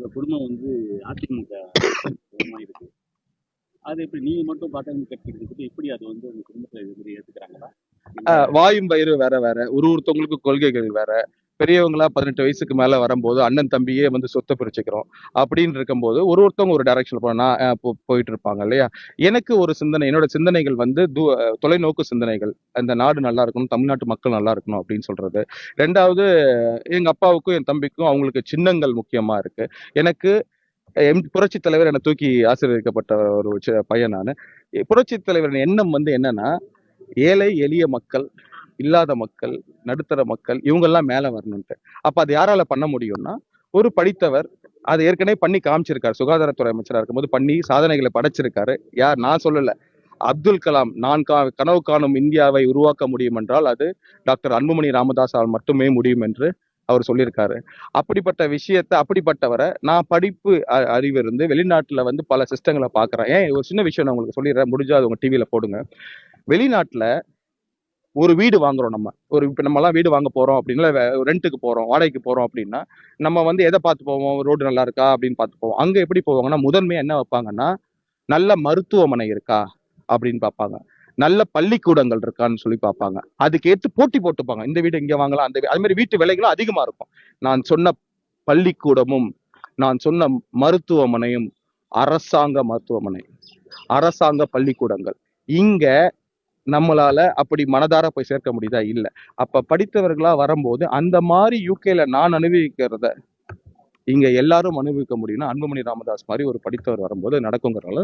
உங்க குடும்பம் வந்து அதிமுக இருக்கு அது எப்படி நீங்க மட்டும் பாட்டாளி கட்சி எப்படி அது வந்து உங்க குடும்பத்துல இது மாதிரி ஏத்துக்கிறாங்களா? வாயும் பயிறு வேற வேற. ஒரு ஒருத்தவங்களுக்கு கொள்கைகள் வேற. பெரியவங்களா பதினெட்டு வயசுக்கு மேல வரும்போது அண்ணன் தம்பியே வந்து சொத்தை பிரிச்சுக்கிறோம் அப்படின்னு இருக்கும்போது ஒரு ஒருத்தவங்க ஒரு டைரக்ஷன்ல போனா போயிட்டு இருப்பாங்க இல்லையா? எனக்கு ஒரு சிந்தனை என்னோட சிந்தனைகள் வந்து தூ- தொலைநோக்கு சிந்தனைகள். அந்த நாடு நல்லா இருக்கணும் தமிழ்நாட்டு மக்கள் நல்லா இருக்கணும் அப்படின்னு சொல்றது. ரெண்டாவது எங்க அப்பாவுக்கும் என் தம்பிக்கும் அவங்களுக்கு சின்னங்கள் முக்கியமா இருக்கு. எனக்கு எம் புரட்சி தலைவர் என்னை தூக்கி ஆசீர்வதிக்கப்பட்ட ஒரு சி- பையன் நான். புரட்சி தலைவரின் எண்ணம் வந்து என்னன்னா ஏழை எளிய மக்கள் இல்லாத மக்கள் நடுத்தர மக்கள் இவங்கெல்லாம் மேலே வரணுன்ட்டு அப்போ அது யாரால் பண்ண முடியும்னா ஒரு படித்தவர் அதை ஏற்கனவே பண்ணி காமிச்சிருக்காரு. சுகாதாரத்துறை அமைச்சராக இருக்கும்போது பண்ணி சாதனைகளை படைச்சிருக்காரு. யார்? நான் சொல்லலை. அப்துல் கலாம் நான் கா கனவு காணும் இந்தியாவை உருவாக்க முடியும் என்றால் அது டாக்டர் அன்புமணி ராமதாஸால் மட்டுமே முடியும் என்று அவர் சொல்லியிருக்காரு. அப்படிப்பட்ட விஷயத்தை அப்படிப்பட்டவரை நான் படிப்பு அ- அறிவு இருந்து வெளிநாட்டில் வந்து பல சிஸ்டங்களை பார்க்குறேன். ஏன்? ஒரு சின்ன விஷயம் நான் உங்களுக்கு சொல்லிடுறேன். முடிஞ்சா அது உங்கள் டிவியில் போடுங்க. வெளிநாட்டில் ஒரு வீடு வாங்குறோம் நம்ம. ஒரு இப்போ நம்மலாம் வீடு வாங்க போகிறோம் அப்படின்னா ரெண்ட்டுக்கு போகிறோம் வாடகைக்கு போகிறோம் அப்படின்னா நம்ம வந்து எதை பார்த்து போவோம்? ரோடு நல்லா இருக்கா? அப்படின்னு பார்த்து போவோம். அங்கே எப்படி போவாங்கன்னா முதன்மையாக என்ன வைப்பாங்கன்னா நல்ல மருத்துவமனை இருக்கா? அப்படின்னு பார்ப்பாங்க. நல்ல பள்ளிக்கூடங்கள் இருக்கான்னு சொல்லி பார்ப்பாங்க. அதுக்கேற்று போட்டி போட்டுப்பாங்க. இந்த வீடு இங்கே வாங்கலாம் அந்த வீ- அது மாதிரி வீட்டு விலைகளும் அதிகமாக இருக்கும். நான் சொன்ன பள்ளிக்கூடமும் நான் சொன்ன மருத்துவமனையும் அரசாங்க மருத்துவமனை அரசாங்க பள்ளிக்கூடங்கள். இங்க நம்மளால அப்படி மனதார போய் சேர்க்க முடியுதா? இல்ல. அப்ப படித்தவர்களா வரும்போது அந்த மாதிரி யூகேல நான் அனுபவிக்கிறத இங்க எல்லாரும் அனுபவிக்க முடியும்னா அன்புமணி ராமதாஸ் மாதிரி ஒரு படித்தவர் வரும்போது நடக்குங்கிறனால